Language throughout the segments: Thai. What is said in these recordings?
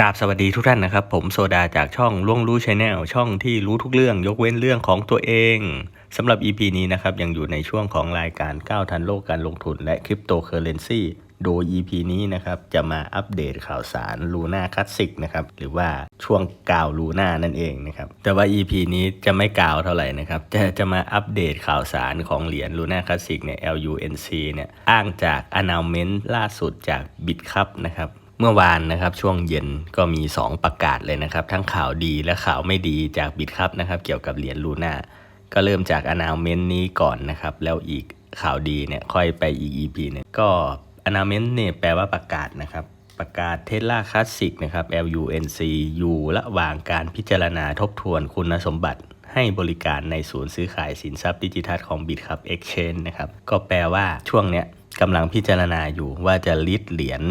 กราบสวัสดีทุกท่านนะครับ ผมโซดาจากช่องล่วงรู้ชแนลช่องที่รู้ทุกเรื่องยกเว้นเรื่องของตัวเองสำหรับ EP นี้นะครับ ยังอยู่ในช่วงของรายการก้าวทันโลกการลงทุนและคริปโตเคอเรนซีโดย EP นี้นะครับจะมาอัปเดตข่าวสารลูน่าคลาสสิกนะครับหรือว่าช่วงกาวลูน่านั่นเองนะครับแต่ว่า EP นี้จะไม่กาวเท่าไหร่นะครับจะจะมาอัปเดตข่าวสารของเหรียญลูน่าคลาสสิกเนี่ย LUNC เนี่ยอ้างจาก announcement ล่าสุดจาก Bitcup นะครับ เมื่อวานนะครับช่วงเย็นก็มี 2 ประกาศเลยนะครับ ทั้งข่าวดีและข่าวไม่ดีจากบิตครับนะครับเกี่ยวกับเหรียญลูน่าก็เริ่มจาก announcement นี้ก่อนนะครับ แล้วอีกข่าวดีเนี่ยค่อยไปอีก EP เนี่ยก็ announcement เนี่ยแปลว่าประกาศนะครับ ประกาศเทสลาคลาสสิกนะครับ LUNC อยู่ระหว่างการพิจารณาทบทวนคุณสมบัติให้บริการในศูนย์ซื้อขายสินทรัพย์ดิจิทัลของ BitCup Exchange นะครับก็แปลว่าช่วงเนี้ยกำลังพิจารณาอยู่ว่าจะลิสต์เหรียญ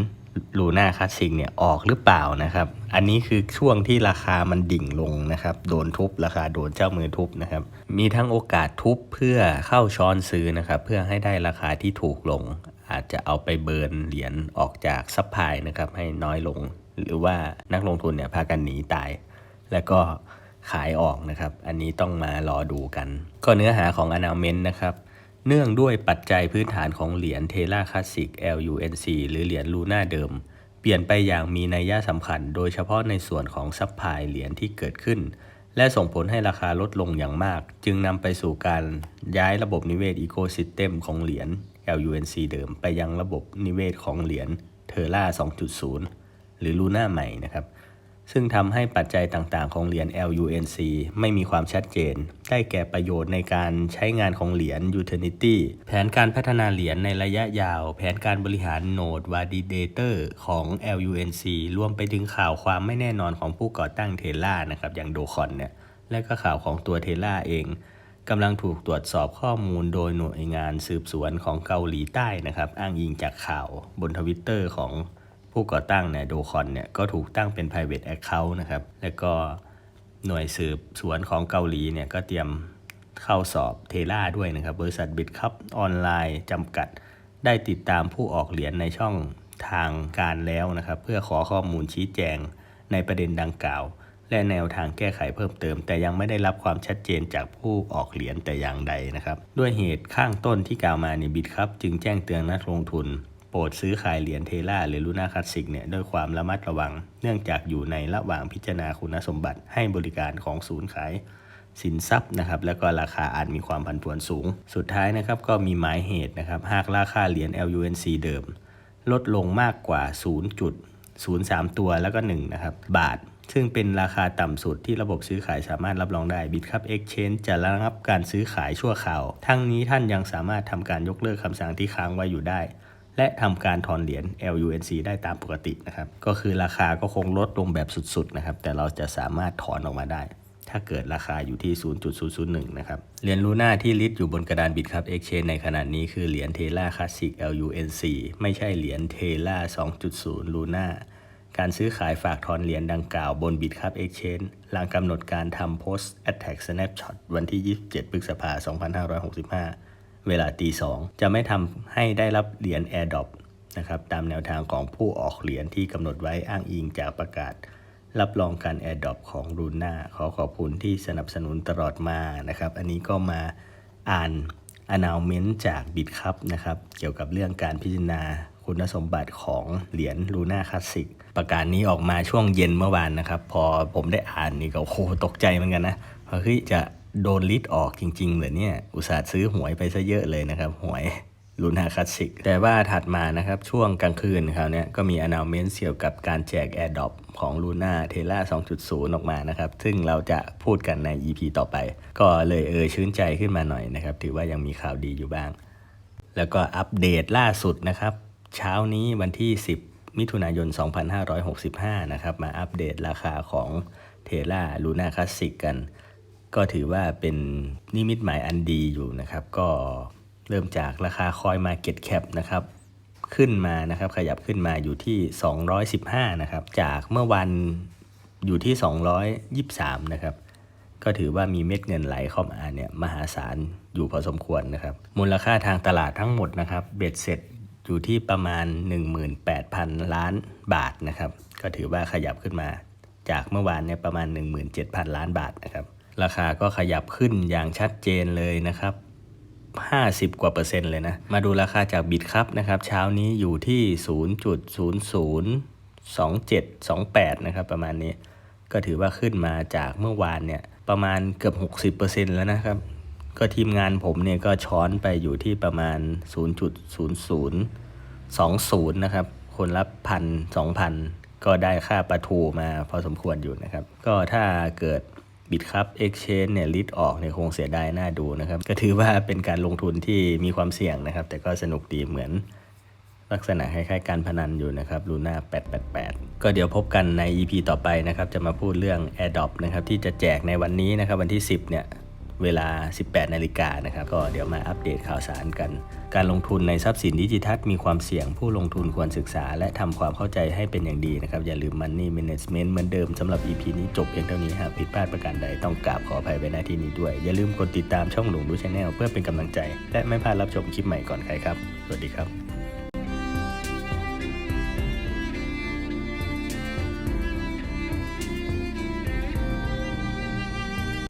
ลูน่าคลาสสิกเนี่ยออกหรือเปล่านะครับ อันนี้คือช่วงที่ราคามันดิ่งลงนะครับ โดนทุบราคาโดนเจ้ามือทุบนะครับ มีทั้งโอกาสทุบเพื่อเข้าช้อนซื้อนะครับ เพื่อให้ได้ราคาที่ถูกลง อาจจะเอาไปเบิร์นเหรียญออกจากซัพพลายนะครับให้น้อยลง หรือว่านักลงทุนเนี่ยพากันหนีตาย แล้วก็ขายออกนะครับ อันนี้ต้องมารอดูกัน ก็เนื้อหาของ announcement นะครับ เนื่องด้วยปัจจัยพื้นฐานของเหรียญเทล่าคลาสสิก LUNC หรือเหรียญลูน่าเดิม เปลี่ยนไปอย่างมีนัยยะสำคัญ โดยเฉพาะในส่วนของซัพพลายเหรียญที่เกิดขึ้น และส่งผลให้ราคาลดลงอย่างมาก จึงนำไปสู่การย้ายระบบนิเวศอีโคซิสเต็มของเหรียญ LUNC เดิม ไปยังระบบนิเวศของเหรียญเทล่า2.0 หรือลูน่าใหม่นะครับ ซึ่งทำให้ปัจจัยต่างๆ ของเหรียญ LUNC ไม่มีความชัดเจน ได้แก่ประโยชน์ในการใช้งานของเหรียญ Utility แผนการพัฒนาเหรียญในระยะยาว แผนการบริหารโนด Validator ของ LUNC รวมไปถึงข่าวความไม่แน่นอนของผู้ก่อตั้งเทล่านะครับอย่างโดคอนเนี่ย และก็ข่าวของตัวเทล่าเองกำลังถูกตรวจสอบข้อมูลโดยหน่วยงานสืบสวนของเกาหลีใต้นะครับ อ้างอิงจากข่าวบนทวิตเตอร์ของ ผู้ก่อตั้งเนี่ยโดคอนเนี่ยก็ถูกตั้งเป็น private account นะครับ แล้วก็หน่วยสืบสวนของเกาหลีเนี่ยก็เตรียมเข้าสอบเทล่าด้วยนะครับ บริษัทบิตคัพออนไลน์จำกัดได้ติดตามผู้ออกเหรียญในช่องทางการแล้วนะครับ เพื่อขอข้อมูลชี้แจงในประเด็นดังกล่าว และแนวทางแก้ไขเพิ่มเติม แต่ยังไม่ได้รับความชัดเจนจากผู้ออกเหรียญแต่อย่างใดนะครับ ด้วยเหตุข้างต้นที่กล่าวมาในบิตครับจึงแจ้งเตือนนักลงทุน รดซื้อขายเหรียญเทล่าหรือลูน่าคลาสสิกเนี่ยด้วยความระมัดระวัง เนื่องจากอยู่ในระหว่างพิจารณาคุณสมบัติให้บริการของศูนย์ขายสินทรัพย์นะครับแล้วก็ราคาอาจมีความผันผวนสูง สุดท้ายนะครับก็มีหมายเหตุนะครับหากราคาเหรียญ LUNC เดิม ลดลงมากกว่า 0.03 ตัวแล้วก็1นะครับบาท ซึ่งเป็นราคาต่ำสุดที่ระบบซื้อขายสามารถรับรองได้ Bitcup Exchange จะระงับการซื้อขายชั่วคราว ทั้งนี้ท่านยังสามารถทำการยกเลิกคำสั่งที่ค้างไว้อยู่ได้ และทำการถอนเหรียญ LUNC ได้ตามปกตินะครับ ก็คือราคาก็คงลดลงแบบสุดๆนะครับ แต่เราจะสามารถถอนออกมาได้ ถ้าเกิดราคาอยู่ที่ 0.001 นะครับ เหรียญลูน่าที่ลิสต์อยู่บนกระดานบิตครับ Exchange ในขณะนี้คือเหรียญเทล่าคลาสสิก LUNC ไม่ใช่เหรียญเทล่า2.0 ลูน่าการซื้อขายฝากถอนเหรียญดังกล่าวบน BitCup Exchange หลังกำหนดการทำ Post Attack Snapshot วันที่ 27 พฤษภาคม 2565 เวลาตีสองจะไม่ทำให้ได้รับเหรียญ AirDrop นะครับตามแนวทางของผู้ออกเหรียญที่กำหนดไว้อ้างอิงจากประกาศ รับรองการ AirDrop ของรูน่าขอขอบคุณที่สนับสนุนตลอดมานะครับ อันนี้ก็มาอ่าน announcement จาก BitCup นะครับเกี่ยวกับเรื่องการพิจารณาคุณสมบัติของเหรียญลูน่าคลาสสิกประกาศนี้ออกมาช่วงเย็นเมื่อวานนะครับ พอผมได้อ่านนี่ก็โอ้โหตกใจเหมือนกันนะเพราะเฮ้ยจะ โดนลิดออกจริงๆเหรอเนี่ย อุตส่าห์ซื้อหวยไปซะเยอะเลยนะครับ หวยลูน่าคลาสสิก แต่ว่าถัดมานะครับ ช่วงกลางคืนคราวนี้ก็มี announcement เกี่ยวกับการแจก AirDrop ของ Luna t e l a 2.0 ออกมานะครับ ซึ่งเราจะพูดกันใน EP ต่อไป ก็เลยเออชื่นใจขึ้นมาหน่อยนะครับ ถือว่ายังมีข่าวดีอยู่บ้าง แล้วก็อัปเดตล่าสุดนะครับ เช้านี้วันที่ 10 มิถุนายน 2565 นะครับ มาอัปเดตราคาของเทล่าลูน่าคลาสสิกกัน ก็ถือว่าเป็นนิมิตหมายอันดีอยู่นะครับ ก็เริ่มจากราคาคอยมาเก็ตแคปนะครับขึ้นมานะครับ ขยับขึ้นมาอยู่ที่ 215 นะครับ จากเมื่อวันอยู่ที่ 223 นะครับ ก็ถือว่ามีเม็ดเงินไหลเข้ามาเนี่ยมหาศาลอยู่พอสมควรนะครับ มูลค่าทางตลาดทั้งหมดนะครับ เบ็ดเสร็จอยู่ที่ประมาณ 18,000 ล้านบาทนะครับ ก็ถือว่าขยับขึ้นมา จากเมื่อวานเนี่ยประมาณ 17,000 ล้านบาทนะครับ ราคาก็ขยับขึ้นอย่างชัดเจนเลยนะครับ 50 กว่าเปอร์เซ็นต์เลยนะ มาดูราคาจากบิตครับนะครับ เช้านี้อยู่ที่ 0.002728 นะครับ ประมาณนี้ ก็ถือว่าขึ้นมาจากเมื่อวานเนี่ย ประมาณเกือบ 60%แล้วนะครับ ก็ทีมงานผมเนี่ยก็ช้อนไปอยู่ที่ประมาณ 0.0020 นะครับ คนละพันสองพันก็ได้ค่าประทูมาพอสมควรอยู่นะครับ ก็ถ้าเกิด บิตครับเอ็กชแนนเนี่ยลิดออกเนี่ยคงเสียดายน่าดูนะครับ ก็ถือว่าเป็นการลงทุนที่มีความเสี่ยงนะครับ แต่ก็สนุกดีเหมือนลักษณะคล้ายๆการพนันอยู่นะครับลูน่า888 ก็เดี๋ยวพบกันใน EP ต่อไปนะครับ จะมาพูดเรื่อง a d o p นะครับที่จะแจกในวันนี้นะครับวันที่ 10 เนี่ย เวลา 18 นาฬิกานะครับ ก็เดี๋ยวมาอัปเดตข่าวสารกัน การลงทุนในทรัพย์สินดิจิทัลมีความเสี่ยงผู้ลงทุนควรศึกษา และทำความเข้าใจให้เป็นอย่างดีนะครับ อย่าลืม Money Management เหมือนเดิมสำหรับ EP นี้จบเพียงเท่านี้หากผิดพลาดประการใดต้องกราบขออภัยไว้ณที่นี้ด้วย อย่าลืมกดติดตามช่องหลงดูชาแนลเพื่อเป็นกำลังใจ และไม่พลาดรับชมคลิปใหม่ก่อนใครครับ สวัสดีครับ